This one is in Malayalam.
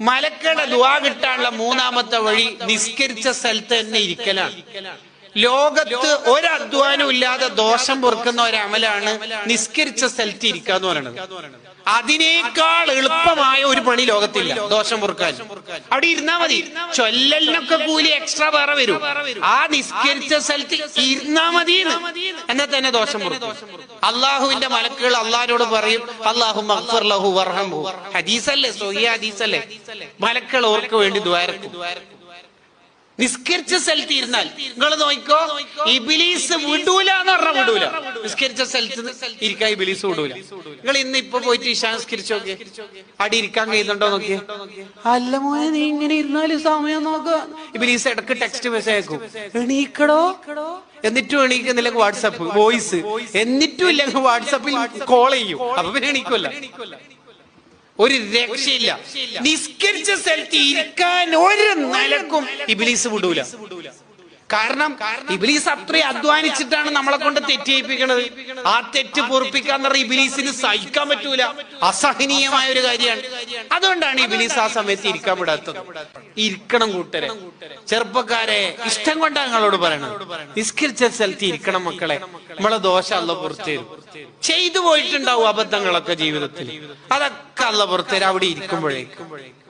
മലക്കളുടെ ദുവാ കിട്ടാനുള്ള മൂന്നാമത്തെ വഴി നിസ്കരിച്ച സ്ഥലത്ത് തന്നെ ഇരിക്കലാണ്. ലോകത്ത് ഒരു ഇല്ലാതെ ദോഷം പൊറുക്കുന്ന ഒരമലാണ് നിസ്കരിച്ച സ്ഥലത്ത് ഇരിക്കുക എന്ന് പറയുന്നത് അതിനേക്കാൾ എളുപ്പമായ ഒരു പണി ലോകത്തില്ല ദോഷം പൊറുക്കാൻ. അവിടെ ഇരുന്നാ മതി. ചൊല്ലലിനൊക്കെ കൂലി എക്സ്ട്രാ വേറെ വരും. ആ നിസ്കരിച്ച സ്ഥലത്ത് ഇരുന്നാ മതി എന്നാൽ തന്നെ ദോഷം അള്ളാഹുവിന്റെ മലക്കുകൾ അള്ളാഹിനോട് പറയും അള്ളാഹു ലഹു വർഹംഹു ഹദീസല്ലേ? സൊഹിയ ഹദീസല്ലേ? മലക്കുകൾ ഓർക്ക് വേണ്ടി ദ്വാരക്കും നിസ്കരിച്ച സ്ഥലത്ത് ഇരുന്നാൽ നിങ്ങൾ നോക്കിക്കോ ഇബിലീസ് വിടൂല എന്ന് പറഞ്ഞ വിടൂല നിസ്കരിച്ച സ്ഥലത്ത് ഇരിക്കാൻ ബിലീസ് വിടൂല നിങ്ങൾ ഇന്ന് ഇപ്പൊ പോയിട്ട് ഇഷാ നിസ്കരിച്ചു നോക്കിയേ അടി ഇരിക്കാൻ കഴിയുന്നുണ്ടോ നോക്കിയേ? അല്ല മോനെ നീ ഇങ്ങനെ ഇരുന്നാലും സമയം നോക്കുക ബിലീസ് ഇടയ്ക്ക് ടെക്സ്റ്റ് മെസ്സേജ് അയക്കും. എണീക്കടോ. എന്നിട്ടും എണീക്കുന്നില്ല വാട്സപ്പ് വോയിസ് എന്നിട്ടും ഇല്ലെങ്കിൽ വാട്സപ്പിൽ കോൾ ചെയ്യും. അപ്പൊ പിന്നെ എണീക്കുമല്ല ഒരു രക്ഷയില്ല. നിസ്കരിച്ച സ്ഥലത്ത് ഇരിക്കാൻ ഒരു നിലക്കും ഇബിലീസ് വിടൂല കാരണം ഇബിലീസ് അത്രയും അധ്വാനിച്ചിട്ടാണ് നമ്മളെ കൊണ്ട് തെറ്റ് ആ തെറ്റ് പൊറപ്പിക്കാൻ പറഞ്ഞ ഇബിലീസിന് സഹിക്കാൻ പറ്റൂല. അസഹനീയമായ ഒരു കാര്യമാണ്. അതുകൊണ്ടാണ് ഇബിലീസ് ആ സമയത്ത് ഇരിക്കാൻ വിടാത്തത്. ഇരിക്കണം കൂട്ടരെ. ചെറുപ്പക്കാരെ ഇഷ്ടം കൊണ്ടാണ് ഞങ്ങളോട് പറയണത്. നിസ്കരിച്ച സ്ഥലത്ത് ഇരിക്കണം മക്കളെ. നമ്മളെ ദോഷ അല്ല പുറത്തു തരും. ചെയ്തു പോയിട്ടുണ്ടാവും അബദ്ധങ്ങളൊക്കെ ജീവിതത്തിൽ. അതൊക്കെ അല്ല പുറത്തേരും അവിടെ ഇരിക്കുമ്പോഴേക്കും